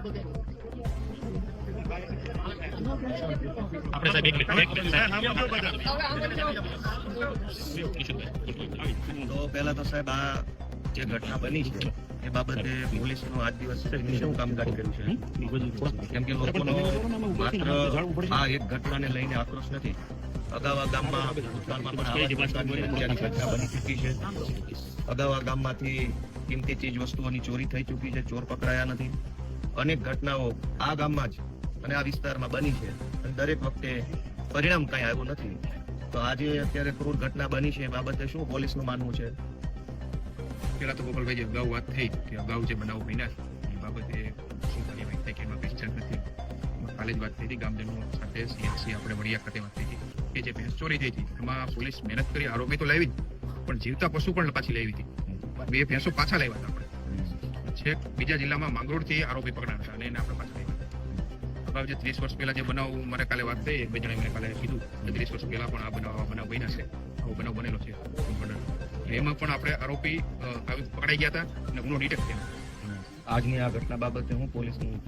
આપણે સાહેબ એક મિનિટ. એક મિનિટ તો પહેલા તો સાહેબ આ જે ઘટના બની છે એ બાબતે પોલીસનો આજ દિવસ શું કામકાજ કર્યું છે? કેમ કે લોકોનો માત્ર આ એક ઘટનાને લઈને આક્રોશ નથી. અગાઉ ગામમાં ભૂતકાળમાં પણ આવા જ પ્રકારની હત્યાની ઘટના બની ચૂકી છે. અગાઉ આ ગામમાંથી કિંમતી ચીજ વસ્તુઓની ચોરી થઈ ચૂકી છે ચોર પકડાયા નથી. અનેક ઘટનાઓ આ ગામમાં જ અને આ વિસ્તારમાં બની છે. અને દરેક વખતે પરિણામ કઈ આવ્યું નથી. તો આજે અત્યારે ક્રૂર ઘટના બની છે એ બાબતે શું પોલીસનું માનવું છે? પેલા તો ગોપાલભાઈ, જે અગાઉ વાત થઈ કે અગાઉ જે બનાવ બન્યા એ બાબતે શું કાર્યવાહી થઈ કે એમાં પહેચાન નથી કાલે જ વાત થઈ હતી, ગામજનો સાથે સીએમસી આપણે વડિયા ખાતે વાત થઈ હતી કે જે ભેંસ ચોરી થઈ હતી, એમાં પોલીસ મહેનત કરી, આરોપી તો લાવી જ, પણ જીવતા પશુ પણ પાછી લાવી હતી. બે ભેંસો પાછા લાવ્યા હતા છેક બીજા જિલ્લામાં માંગરોળથી આરોપી પકડાયા હતા અને એને આપણે પાછળ અગાઉ જે ત્રીસ વર્ષ પહેલા જે બનાવ મારે કાલે વાત થઈ એક બે જણા મને કાલે કીધું ત્રીસ વર્ષ પહેલા પણ આ બનાવ બનાવ બન્યા છે. આવો બનાવ બનેલો છે. એમાં પણ આપણે આરોપી આવી પકડાઈ ગયા હતા અને ગુનો ડિટેક્ટ થયો આજની આ ઘટના બાબતે હું પોલીસનું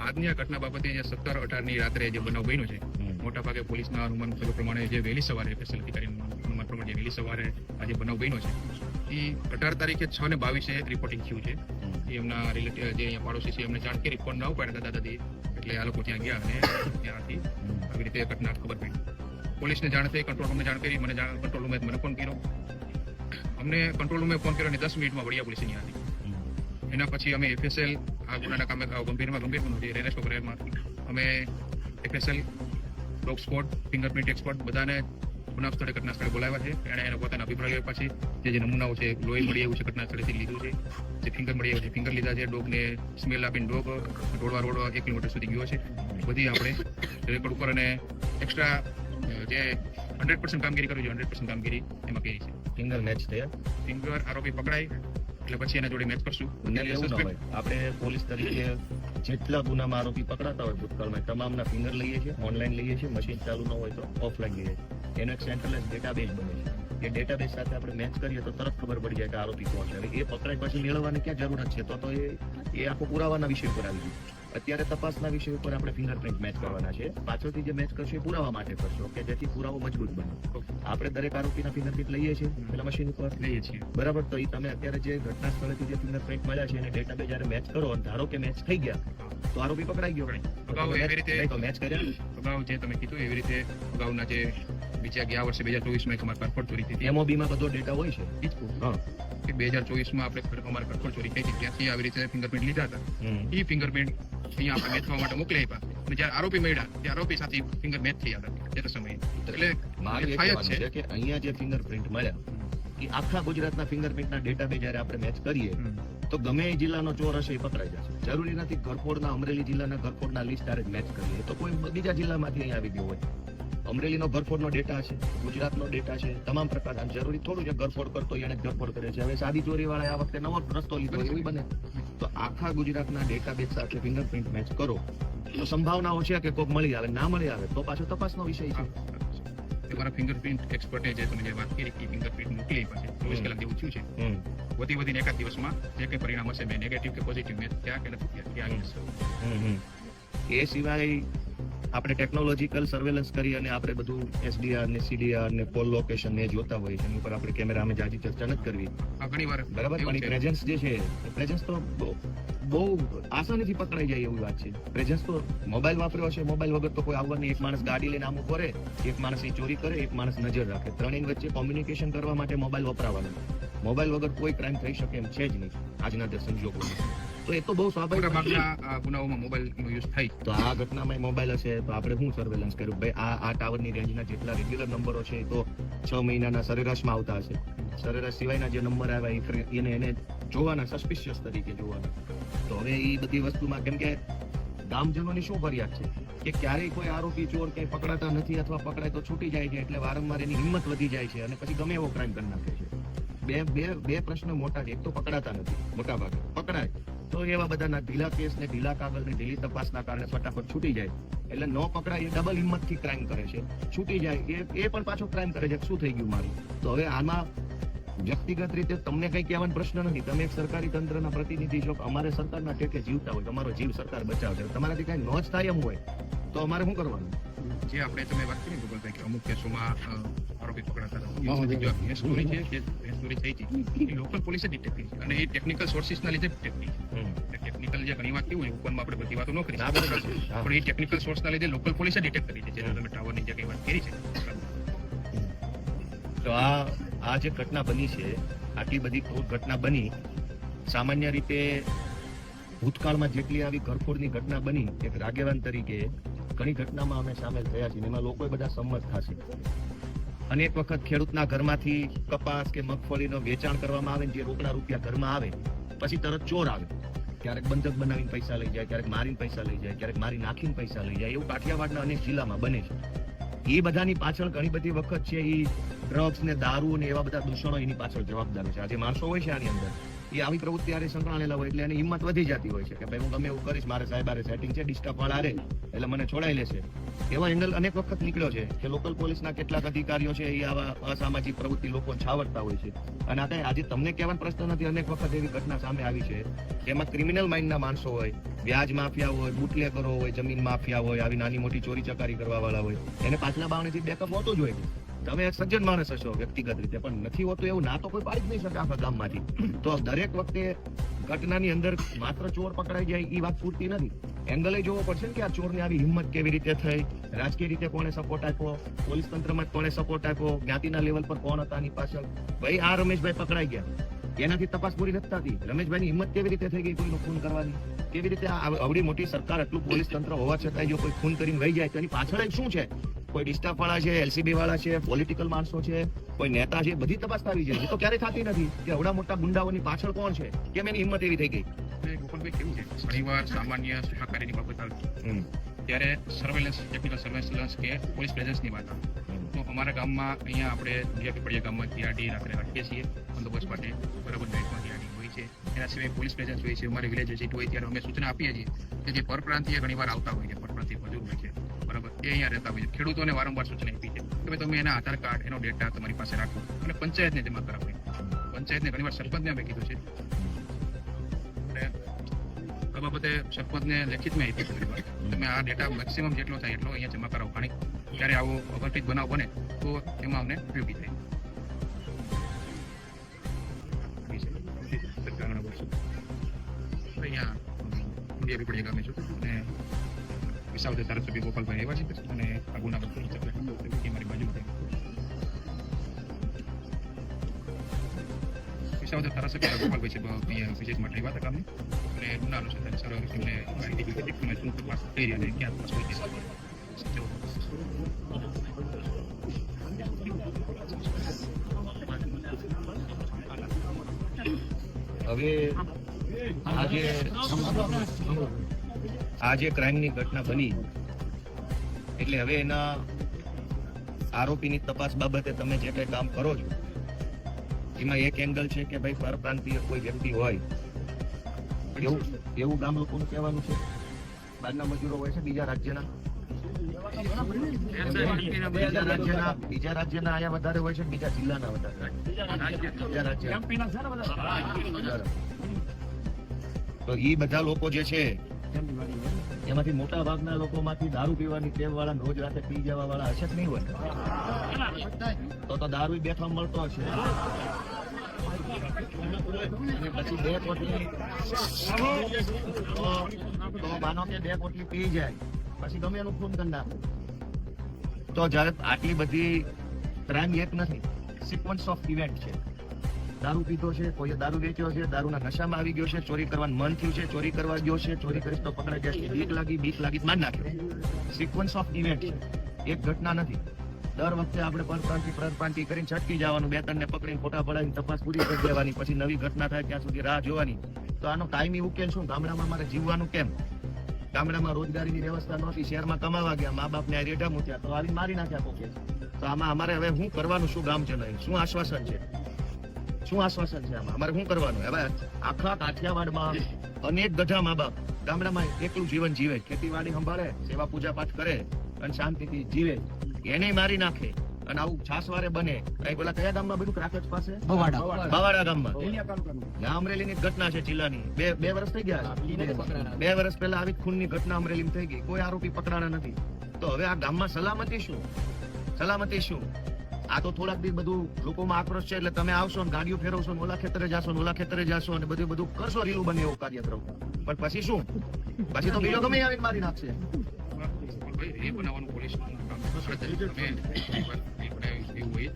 આજની આ ઘટના બાબતે જે સત્તર અઢારની રાત્રે જે બનાવ બન્યો છે મોટા ભાગે પોલીસના અનુમાન પ્રમાણે જે વહેલી સવારે સ્પેશિયલ અધિકારી અનુમાન પ્રમાણે જે વહેલી સવારે આજે બનાવ બન્યો છે એ અઢાર તારીખે છ ને બાવીસે રિપોર્ટિંગ થયું છે. એ એમના રિલેટિવ જે અહીંયા પાડોશી છે એમને જાણ કરી ફોન ના ઉપાડ્યા દાદા દાદી એટલે આ લોકો ત્યાં ગયા અને ત્યાંથી આવી રીતે ઘટના ખબર પડી. પોલીસને જાણ થઈ કંટ્રોલ રૂમને જાણ કરી મને જાણ કંટ્રોલ રૂમે મને ફોન કર્યો. અમને કંટ્રોલ રૂમે ફોન કર્યો અને દસ મિનિટમાં વડિયા પોલીસ અહીંયા હતી એના પછી અમે એફએસએલ આ ગુનાના કામે ગંભીરમાં ગંભીર ગુનો છે રેનેસ્ટો અમે FSL dog spot fingerprint expert બધાને ગુના સ્થળે ઘટના સ્થળે બોલાવ્યા છે એણે એનો પોતાના અભિપ્રાય આપ્યા છે જે જે નમૂનાઓ છે લોહી મળી આવ્યું છે ઘટના સ્થળેથી લીધું છે જે ફિંગર મળી આવ્યું છે. ફિંગર લીધા છે ડોગને સ્મેલ આપીને ડોગ રોડવા રોડવા એક કિલોમીટર સુધી ગયો છે. બધી આપણે રેકોર્ડ ઉપર અને એક્સ્ટ્રા જે હંડ્રેડ પર્સન્ટ કામગીરી કરવી જોઈએ હંડ્રેડ પર્સન્ટ કામગીરી એમાં કરી છે. ફિંગર મેચ થયા? ફિંગર આરોપી પકડાય એટલે પછી એના જોડે મેચ કરશું. આપણે પોલીસ તરીકે જેટલા ગુનામાં આરોપી પકડાતા હોય ભૂતકાળમાં તમામના ફિંગર લઈએ છીએ ઓનલાઈન લઈએ છીએ મશીન ચાલુ ન હોય તો ઓફલાઈન લઈએ છીએ. એનો એક સેન્ટ્રલાઇઝ ડેટાબેઝ બને છે. એ ડેટાબેઝ સાથે આપણે મેચ કરીએ તો તરત ખબર પડી જાય કે આરોપી કોણ છે. એ પકડાય પછી મેળવવાની ક્યાં જરૂરત છે? તો તો એ એ આખો પુરાવાના વિષય પર આવી ગયું. અત્યારે તપાસના વિષય ઉપર આપણે ફિંગરપ્રિન્ટ મેચ કરવાના છે. પાછળથી જે મેચ કરશો એ પુરાવા માટે કરશો કે જેથી પુરાવો મજબૂત બને. આપણે દરેક આરોપીના ફિંગરપ્રિન્ટ લઈએ છીએ પેલા મશીન ઉપર. લઈએ છીએ. બરાબર? તો એ તમે અત્યારે જે ઘટના સ્થળેથી જે ફિંગરપ્રિન્ટ મળ્યા છે એને ડેટાબેઝ જ્યારે મેચ કરો અને ધારો કે મેચ થઈ ગયા તો આરોપી પકડાઈ ગયો. તો મેચ કર્યા અગાઉ જે તમે કીધું એવી રીતે અગાઉના જે બીજા ગયા વર્ષે બે હજાર ચોવીસમાં એક અમારે કરફોડ ચોરી થઈ હતી. એમઓબી માં બધો ડેટા હોય છે. હા. કે બે હજાર ચોવીસમાં આપણે અમારે કરફોડ ચોરી થઈ હતી ત્યાંથી આવી રીતે ફિંગરપ્રિન્ટ લીધા હતા. એ ફિંગરપ્રિન્ટ અહીંયા આપણે મેચ થવા માટે મોકલી આપ્યા. અને જ્યારે આરોપી મળ્યા ત્યારે આરોપી સાથે ફિંગર મેચ થઈ હતા તે સમયે. એટલે થાય છે. કે અહીંયા જે ફિંગરપ્રિન્ટ મળ્યા એ આખા ગુજરાતના ફિંગરપ્રિન્ટના ડેટાબેઝ જ્યારે આપણે મેચ કરીએ તો ગમે એ જિલ્લાનો ચોર હશે એ પકડાઈ જશે. જરૂરી નથી ઘરફોડના અમરેલી જિલ્લાના ઘરફોડના લિસ્ટ ત્યારે મેચ કરીએ. તો કોઈ બીજા જિલ્લામાંથી અહીંયા આવી ગયો હોય. અમરેલીનો ઘરફોડનો ડેટા છે ગુજરાતનો ડેટા છે તમામ પ્રકારના જરૂરી થોડું છે ઘરફોડ કરતો એને ગરફોડ ઘરફોડ કરે છે. હવે સાદી ચોરી વાળા આ વખતે નવો રસ્તો લીધો એવું બને. તો આખા ગુજરાતના ડેટાબેઝ સાથે ફિંગરપ્રિન્ટ મેચ કરો. તો સંભાવનાઓ છે કે કોક મળી આવે ના મળી આવે તો પાછો તપાસનો વિષય છે. તમારા ફિંગરપ્રિન્ટ એક્સપર્ટે જે તમે જે વાત કરી કે ફિંગરપ્રિન્ટ મોકલી પાસે ચોવીસ. કલાક જેવું થયું છે. વધી વધીને એકાદ દિવસમાં જે કંઈ પરિણામ હશે મેં નેગેટિવ કે પોઝિટિવ મેં ત્યાં કે નથી ત્યાં. એ સિવાય આપણે ટેકનોલોજીકલ સર્વેલન્સ કરી અને આપણે બધું એસડીઆર ને સીડીઆર ને કોલ લોકેશન ને જોતા હોય એની ઉપર આપણે કેમેરા અમે જાજી ચર્ચા નથી કરવી. ઘણી વાર. બરાબર? પણ પ્રેઝન્સ જે છે પ્રેઝન્સ તો બહુ- આસાનીથી પકડાઈ જાય એવી વાત છે. પ્રેઝન્સ તો મોબાઈલ વાપર્યો છે મોબાઈલ વગર તો કોઈ આવવાની એક માણસ ગાડી લઈને આમ ઊભો રહે એક માણસ એ ચોરી કરે એક માણસ નજર રાખે. ત્રણેય વચ્ચે કોમ્યુનિકેશન કરવા માટે મોબાઈલ વપરાવાનો. મોબાઈલ વગર કોઈ ક્રાઇમ થઈ શકે એમ છે જ નહીં. આજના જે સંજોગોમાં તો એ તો બહુ સ્વાભાવિક. ભાગના ગુનાઓમાં મોબાઈલનો યુઝ થાય. તો આ ઘટનામાં મોબાઈલ હશે તો આપણે શું સર્વેલન્સ કર્યું? ભાઈ આ આ ટાવરની રેન્જના જેટલા રેગ્યુલર નંબરો છે તો છ મહિનાના સરેરાશમાં આવતા હશે. સરેરાશ સિવાયના જે નંબર આવ્યા એને એને જોવાના સસ્પિશિયસ તરીકે જોવાના. તો હવે એ બધી વસ્તુમાં કેમ કે ગામજનોની શું ફરિયાદ છે? કે ક્યારેય કોઈ આરોપી ચોર ક્યાંય પકડાતા નથી અથવા પકડાય તો છૂટી જાય છે એટલે વારંવાર એની હિંમત વધી જાય છે અને પછી ગમે એવો ક્રાઇમ કરી નાખે છે. બે બે બે પ્રશ્ન મોટા છે. એક તો પકડાતા નથી મોટા ભાગે પકડાય. તો એવા બધાના ઢીલા કેસ ને ઢીલા કાગળ ને ઢીલી તપાસના કારણે ફટાફટ છૂટી જાય. એટલે ન પકડાય એ ડબલ હિંમતથી ક્રાઇમ કરે છે. છૂટી જાય એ એ પણ પાછો ક્રાઇમ કરે છે. શું થઈ ગયું મારું? તો હવે આમાં વ્યક્તિગત રીતે તમને કઈ કહેવાનો પ્રશ્ન નથી. તમે એક સરકારી તંત્રના પ્રતિનિધિ છો. અમારે સરકારના ટેકે જીવતા હોય. તમારો જીવ સરકાર બચાવશે. તમારાથી કઈ નો જ થાય એમ હોય, તો અમારે શું કરવાનું? જે આપણે તમે વાત કરી ગૂગલભાઈ કે અમુક કેસોમાં આરોપી પકડાતા સ્ટોરી છે જે સ્ટોરી થઈ હતી એ લોકલ પોલીસે ડિટેક્ટ કરી અને એ ટેકનિકલ સોર્સિસના લીધે ડિટેક્ટ કરી ટેકનિકલ જે ઘણી વાત હોય ઓપનમાં આપણે બધી વાતો ન કરી. પણ એ ટેકનિકલ સોર્સના લીધે લોકલ પોલીસે ડિટેક્ટ કરી છે. જેને તમે ટાવરની જગ્યાએ વાત કરી છે. તો આ આ જે ઘટના બની છે આટલી બધી ક્રૂર ઘટના બની સામાન્ય રીતે ભૂતકાળમાં જેટલી આવી ઘરફોડની ઘટના બની એક રાગેવાન તરીકે ઘણી ઘટનામાં અમે સામેલ થયા છીએ. એમાં લોકો બધા સંમત થશે અનેક વખત ખેડૂતના ઘરમાંથી કપાસ કે મગફળીનો વેચાણ કરવામાં આવે જે રોકડા રૂપિયા ઘરમાં આવે, પછી તરત ચોર આવે. ક્યારેક બંધક બનાવીને પૈસા લઈ જાય, ક્યારેક મારીને પૈસા લઈ જાય, ક્યારેક મારી નાખીને પૈસા લઈ જાય, એવું કાઠિયાવાડના અનેક જિલ્લામાં બને છે. એ બધાની પાછળ ઘણી બધી વખત છે એ ડ્રગ્સ ને દારૂ ને એવા બધા દૂષણો એની પાછળ જવાબદાર છે. આજે માણસો હોય છે આની અંદર. એ આવી પ્રવૃત્તિ આરે સંકળાયેલા હોય એટલે એની હિંમત વધી જતી હોય છે કે ભાઈ હું ગમે એવું કરીશ, મારે સાહેબ આરે સેટિંગ છે ડિસ્ટર્બ વાળા રે એટલે મને છોડાઈ લેશે. એવા એંગલ અનેક વખત નીકળ્યો છે કે લોકલ પોલીસના કેટલાક અધિકારીઓ છે એ આવા અસામાજિક પ્રવૃત્તિ લોકો છાવરતા હોય છે. અને આ આજે તમને કહેવાનો પ્રશ્ન નથી, અનેક વખત એવી ઘટના સામે આવી છે એમાં ક્રિમિનલ માઇન્ડના માણસો હોય, વ્યાજ માફિયા હોય બુટલેકરો હોય, જમીન માફિયા હોય, આવી નાની મોટી ચોરી ચકારી કરવા વાળા હોય. એને પાછલા બાવણેથી બેકઅપ હોતું જ હોય. તમે સજ્જન માણસ હશો વ્યક્તિગત રીતે, પણ નથી હોતું એવું ના તો કોઈ પાડી જ નહીં શકે આખા ગામમાંથી. તો દરેક વખતે ઘટનાની અંદર માત્ર ચોર પકડાઈ જાય એ વાત પૂરતી નથી. એંગલે જોવો પડશે ને કે આ ચોરની આવી હિંમત કેવી રીતે થઈ, રાજકીય રીતે કોણે સપોર્ટ આપ્યો, પોલીસ તંત્રમાં કોણે સપોર્ટ આપ્યો, જ્ઞાતિના લેવલ પર કોણ હતા આની પાછળ. ભાઈ, આ રમેશભાઈ પકડાઈ ગયા. એનાથી તપાસ પૂરી નથી થતી. રમેશભાઈની હિંમત કેવી રીતે થઈ ગઈ કોઈનો ખૂન કરવાની? કેવી રીતે આ આવડી મોટી સરકાર આટલું પોલીસ તંત્ર હોવા છતાં જો કોઈ ખૂન કરીને વહી જાય તો એની પાછળ શું છે? કોઈ ડિસ્ટાફ વાળા છે એલસીબી વાળા છે પોલિટિકલ માણસો છે કોઈ નેતા છે બધી તપાસ થવી છે એ તો ક્યારે થતી નથી કે અવડા મોટા ગુંડાઓની પાછળ કોણ છે? કેમ એની હિંમત એવી થઈ ગઈ? ગોપાલભાઈ કેવું છે? ઘણીવાર સામાન્ય સુખાકારીની બાબત ત્યારે સર્વેલન્સ ટેકનિકલ સર્વેલન્સ કે પોલીસ પ્રેઝન્સની વાત આવે. તો અમારા ગામમાં અહીંયા આપણે પીપળિયા ગામમાં ટીઆરડી રાત્રે રાખીએ છીએ બંદોબસ્ત માટે બરાબર નાઇટમાં ટીઆરડી હોય છે. એના સિવાય પોલીસ પ્રેઝન્સ હોય છે અમારે વિલેજ વિઝિટ હોય ત્યારે અમે સૂચના આપીએ છીએ કે જે પરપ્રાંતીય ઘણીવાર આવતા હોય છે એ અહીંયા રહેતા હોય છે. ખેડૂતોને વારંવાર સૂચના આપી છે કે ભાઈ તમે એના આધાર કાર્ડ એનો ડેટા તમારી પાસે રાખો અને પંચાયતને જમા કરાવો. પંચાયતને ઘણીવાર સરપંચને અમે કીધું છે. આ બાબતે સરપંચને લેખિતમાં આપી છે તમે આ ડેટા મેક્સિમમ જેટલો થાય એટલો અહીંયા જમા કરાવો. પાણી જ્યારે આવો અઘટિત બનાવ બને તો એમાં અમને ઉપયોગી થાય. અહીંયા મુંડિયા પીપળિયા ગામે છું અને વિસાવદર ધારાસભ્ય ગોપાલભાઈ આવ્યા છે અને આ ગુના બધી મારી બાજુ વિસાવદર ધારાસભ્ય ગોપાલભાઈ છે અહીંયા વિજય માટે આવ્યા હતા ગામે અને ગુના અનુસંધાને સર્વ એમને માહિતી દીધી હતી કે મેં શું તપાસ થઈ રહી અને ક્યાં છે. હવે આજે આ જે ક્રાઇમની ઘટના બની એટલે હવે એના આરોપીની તપાસ બાબતે તમે જે કંઈ કામ કરો છો એમાં એક એંગલ છે કે ભાઈ પરપ્રાંતીય કોઈ વ્યક્તિ હોય એવું એવું ગામ લોકોનું કહેવાનું છે? બહારના મજૂરો હોય છે બીજા રાજ્યના? બીજા રાજ્યના બીજા રાજ્યના આયા વધારે હોય છે બીજા જિલ્લાના વધારે બીજા રાજ્યના. તો એ બધા લોકો જે છે એમાંથી મોટા ભાગના લોકોમાંથી દારૂ પીવાની ટેવ વાળા રોજ રાતે પી જવા વાળા હશે જ નહીં હોય તો. તો દારૂ બેઠવા મળતો હશે. પછી બે કોટલી તો માનો કે બે કોટલી પી જાય. પછી ગમે એનું ખૂન કરી નાખે. તો જ્યારે આટલી બધી ક્રાઇમ એક નથી સિક્વન્સ ઓફ ઇવેન્ટ છે. દારૂ પીધો છે, કોઈએ દારૂ વેચ્યો છે, દારૂના નશામાં આવી ગયો છે, ચોરી કરવાનું મન થયું છે, ચોરી કરવા ગયો છે, ચોરી કરીશ તો પકડાઈ જશે બીક લાગી બીક લાગી માર નાખ્યો સિક્વન્સ ઓફ ઇવેન્ટ છે. એક ઘટના નથી. દર વખતે આપણે પરપ્રાંતિ પરપ્રાંતિ કરીને છટકી જવાનું, બે ત્રણ ને પકડીને ફોટા પડાવીને તપાસ પૂરી કરી દેવાની, પછી નવી ઘટના થાય ત્યાં સુધી રાહ જોવાની. તો આનો કાયમી ઉકેલ શું? ગામડામાં મારે જીવવાનું કેમ? ગામડામાં રોજગારીની વ્યવસ્થા નહોતી, શહેરમાં કમાવા ગયા, મા બાપને આ રેઢા મૂક્યા, તો આવી મારી નાખ્યા કોકે? તો આમાં અમારે હવે શું કરવાનું? શું ગામ નહીં શું આશ્વાસન છે? શું આશ્વાસન છે આમાં? અમારે શું કરવાનું? હવે આખા કાઠિયાવાડમાં અનેક ગધા મા બાપ ગામડામાં એકલું જીવન જીવે. ખેતીવાડી સંભાળે સેવા પૂજા પાઠ કરે અને શાંતિથી જીવે. એને મારી નાખે અને આવું છાસવારે બને. કઈ પેલા કયા ગામમાં બધું ક્રાકચ પાસે? બવાડા ગામમાં. ના અમરેલીની જ ઘટના છે જિલ્લાની. બે બે વર્ષ થઈ ગયા. બે વર્ષ પહેલા આવી ખૂનની ઘટના અમરેલીમાં થઈ ગઈ. કોઈ આરોપી પકડાણા નથી. તો હવે આ ગામમાં સલામતી શું? સલામતી શું? આ તો થોડાક દી બધું લોકોમાં આક્રોશ છે એટલે તમે આવશો ને ગાડીઓ ફેરવશો ને ઓલા ખેતરે જાશો ને ઓલા ખેતરે જાશો અને બધું બધું કરશો રીલું બને એવું કાર્યક્રમ. પણ પછી શું? પછી તો બીજો ગમે આવીને મારી નાખશે. એ બનાવવાનું હોય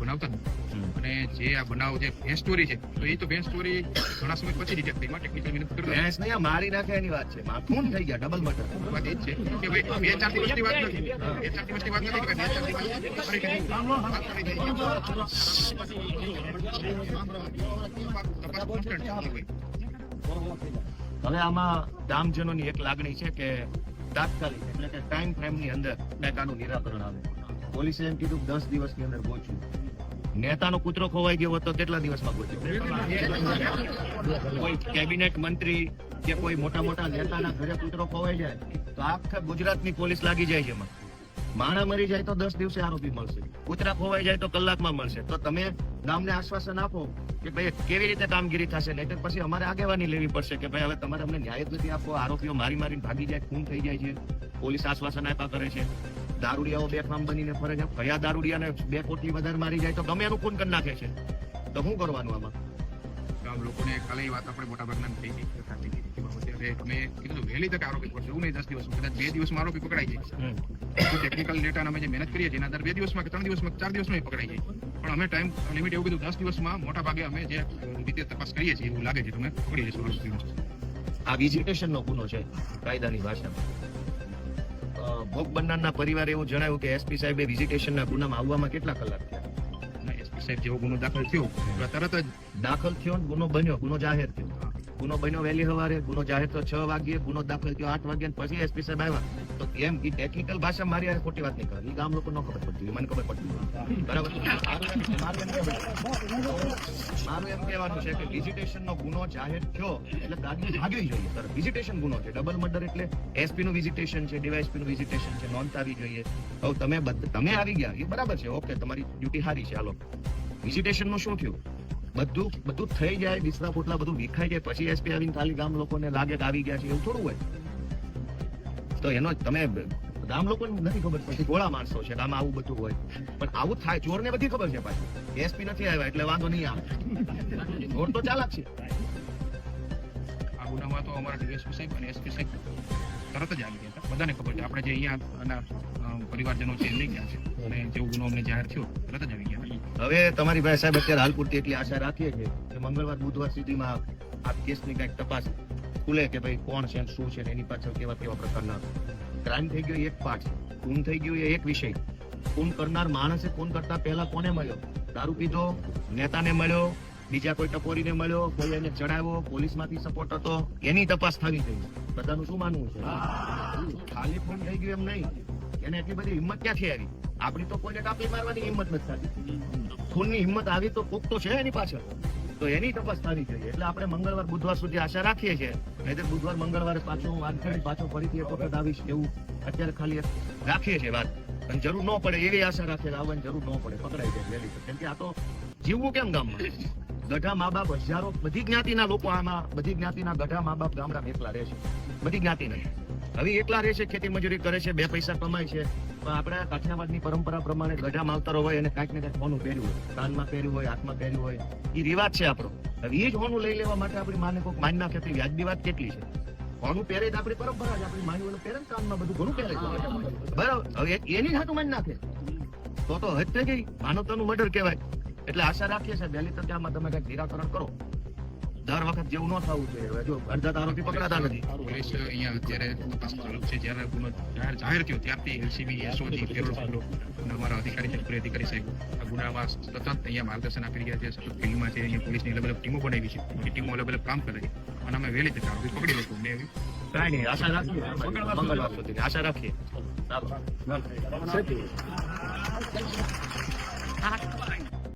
બનાવતા. અને જે આ બનાવ જે ભેંસ સ્ટોરી છે તો એ તો ભેંસ સ્ટોરી ઘણા સમય પછી ડિટેક્ટ થઈ. ટેકનિકલ મહેનત કરતા ભેંસ નહીં આ મારી નાખે એની વાત છે. માથું થઈ ગયા ડબલ મટર વાત એ છે કે ભાઈ બે ચાર દિવસની વાત નથી. બે ચાર દિવસની વાત નથી કે બે ચાર દિવસ ફરીથી વાત કરી દઈએ. તપાસ constant ચાલુ હોય. હવે આમાં ગામજનોની એક લાગણી છે કે તાત્કાલિક એટલે કે ટાઈમ ફ્રેમની અંદર કંઈક નિરાકરણ આવે. પોલીસે એમ કીધું દસ દિવસની અંદર પહોંચ્યું. નેતાનો કૂતરો ખોવાઈ ગયો હોત કેટલા દિવસમાં કોઈ કેબિનેટ મંત્રી કે કોઈ મોટા મોટા નેતાના ઘરે કૂતરો ખોવાઈ જાય તો આખા ગુજરાતની પોલીસ લાગી જાય છે એમાં. માણા મરી જાય તો દસ દિવસે આરોપી મળશે. કૂતરા ખોવાઈ જાય તો કલાકમાં મળશે. તો તમે ગામને આશ્વાસન આપો કે ભાઈ કેવી રીતે કામગીરી થશે? નહીં પછી અમારે આગેવાની લેવી પડશે કે ભાઈ, હવે તમારે અમને ન્યાય નથી આપવો. આરોપીઓ મારી મારીને ભાગી જાય, ખૂન થઈ જાય છે. પોલીસ આશ્વાસન આપ્યા કરે છે. દારૂડિયાઓ બે કામ બનીને ફરે છે. કયા દારૂડિયાને બે કોટી વધારે મારી જાય તો ગમે એનું ખૂન કરી નાખે છે. તો શું કરવાનું આમાં? લોકોને કાલે એ વાત આપણે મોટા ભાગના થઈ ગઈ કીધું. વહેલી તકે આરોપી એવું નહીં દસ દિવસ કદાચ બે દિવસમાં આરોપી પકડાઈ જાય ટેકનિકલ ડેટા અમે જે મહેનત કરીએ છીએ એના બે દિવસમાં કે ત્રણ દિવસમાં ચાર દિવસમાં પકડાઈ જાય પણ અમે ટાઈમ લિમિટ એવું કીધું દસ દિવસમાં મોટા ભાગે અમે જે રીતે તપાસ કરીએ છીએ એવું લાગે છે. તમે પકડી આરોપીઓ આ વિઝિટેશન નો ગુનો છે કાયદાની ભાષામાં. ભોગ બનનારના પરિવારે એવું જણાવ્યું કે એસપી સાહેબે વિઝિટેશનના ગુનામાં આવવામાં કેટલા કલાક થયા? એસપી સાહેબ જેવો ગુનો દાખલ થયો તરત જ દાખલ થયો ને ગુનો બન્યો, ગુનો જાહેર થયો. ગુનો બન્યો વહેલી સવારે, ગુનો જાહેર તો છ વાગ્યે, ગુનો દાખલ થયો આઠ વાગ્યા પછી એસપી સાહેબ આવ્યા. તો એમ કે ટેકનિકલ ભાષા મારી આ ખોટી વાત નહીં ઈ ગામ લોકો ન ખબર પડતી મને ખબર પડતી બરાબર? મારું એમ- કહેવાનું- છે કે વિઝિટેશન નો ગુનો જાહેર થયો એટલે ગાડી ભાગવી જોઈએ. સર વિઝિટેશન ગુનો છે. ડબલ મર્ડર એટલે એસપી નું વિઝિટેશન છે ડીવાયએસપી નું વિઝિટેશન છે નોંધ આવી જોઈએ. હવે તમે તમે આવી ગયા. એ બરાબર છે. ઓકે, તમારી ડ્યુટી સારી છે. હાલો. વિઝિટેશનનું શું થયું? બધું બધું થઈ જાય, બિસ્તરા પોટલા બધું વિખાઈ જાય. પછી એસપી આવીને ખાલી ગામ લોકોને લાગે કે આવી ગયા છે. એવું થોડું હોય. તો એનો તમે ગામ લોકોને નથી ખબર પછી ગોળા માણસો છે કે આવું બધું હોય. પણ આવું થાય ચોર ને બધી ખબર છે પાછી. એસપી નથી આવ્યા એટલે વાંધો નહીં આવે. ચોર તો ચાલાક છે. આ ગુનામાં તો અમારા ડીએસપી સાહેબ અને એસપી સાહેબ તરત જ આવી ગયા હતા. બધાને ખબર છે. આપણે જે અહીંયા પરિવારજનો છે લઈ ગયા છે. અને જેવો ગુનો અમને જાહેર થયો તરત જ આવી ગયા હવે તમારી ભાઈ સાહેબ અત્યારે હાલ પૂરતી એટલી આશા રાખીએ છીએ કે મંગળવાર બુધવાર સુધીમાં આ કેસની કંઈક તપાસ ખુલે કે ભાઈ કોણ છે શું છે એની પાછળ કેવા કેવા પ્રકારના ક્રાઇમ થઈ ગયો એક પાઠ ખૂન થઈ ગયું એ એક વિષય. ખૂન કરનાર માણસે ખૂન કરતા પહેલા કોને મળ્યો? દારૂ પીધો, નેતાને મળ્યો, બીજા કોઈ ટપોરીને મળ્યો, કોઈ એને ચડાવ્યો પોલીસમાંથી સપોર્ટ હતો, એની તપાસ થવી જોઈએ બધાનું શું માનવું છે? ખાલી ખૂન થઈ ગયું એમ નહીં. એને એટલી બધી હિંમત ક્યાંથી આવી? આપણી તો કોઈને કાપી મારવાની હિંમત નથી થતી. ખૂનની હિંમત આવી તો કોક તો છે એની પાછળ. તો એની તપાસ થવી જોઈએ એટલે આપણે મંગળવાર, બુધવાર સુધી આશા રાખીએ છીએ. નહીં બુધવાર, મંગળવારે પાછો હું વાત પાછો ફરીથી એક વખત આવીશ એવું અત્યારે ખાલી રાખીએ છીએ વાત. અને જરૂર ન પડે એવી આશા રાખીએ આવવાની જરૂર ન પડે. પકડાઈ જાય વહેલી કેમ કે આ તો જીવવું કેમ ગામમાં? ગઢા મા બાપ હજારો, બધી જ્ઞાતિના લોકો આમાં, બધી જ્ઞાતિના ગઢા મા બાપ ગામડા એકલા રહે છે. બધી જ્ઞાતિના હવે એકલા રહે છે, ખેતી મજૂરી કરે છે, બે પૈસા કમાય છે. પણ આપણા કાઠિયાવાડની પરંપરા પ્રમાણે ગઢા માવતરો હોય અને કાંઈક ને કાંઈક હોનું પહેર્યું હોય. કાનમાં પહેર્યું હોય, હાથમાં પહેર્યું હોય. એ રિવાજ છે આપણો. હવે એ જ હોનું લઈ લેવા માટે આપણી માને કોઈક માન નાખે તો વ્યાજબી વાત કેટલી છે? હોનું પહેરે તો આપણી પરંપરા છે, આપણી માની પહેરે કાનમાં બધું ઘણું પહેરે બરાબર. હવે એની સાથે માન નાખે. તો તો હદ થઈ ગઈ. માનવતાનું મર્ડર કહેવાય. એટલે આશા રાખીએ છે વહેલી તકે આમાં તમે કંઈક નિરાકરણ કરો. દર વખત જેવું ન થવું જોઈએ. જો અડધા આરોપી પકડાતા નથી. પોલીસ અહીંયા અત્યારે તપાસ ચાલુ છે. જ્યારે ગુનો જાહેર થયો ત્યારથી એલસીબી એસઓજી પેરોલ પગલો અમારા અધિકારી છે અધિકારી સાહેબ. આ ગુનામાં સતત અહીંયા માર્ગદર્શન આપી રહ્યા છે. સતત ફિલ્ડમાં છે અહીંયા પોલીસની અલગ અલગ ટીમો બનાવી છે. એ ટીમો અલગ અલગ કામ કરે છે. અને અમે વહેલી તક આરોપી પકડી લઈશું. મેં કાંઈ નહીં આશા રાખીએ. મંગળવાર સુધી આશા રાખીએ.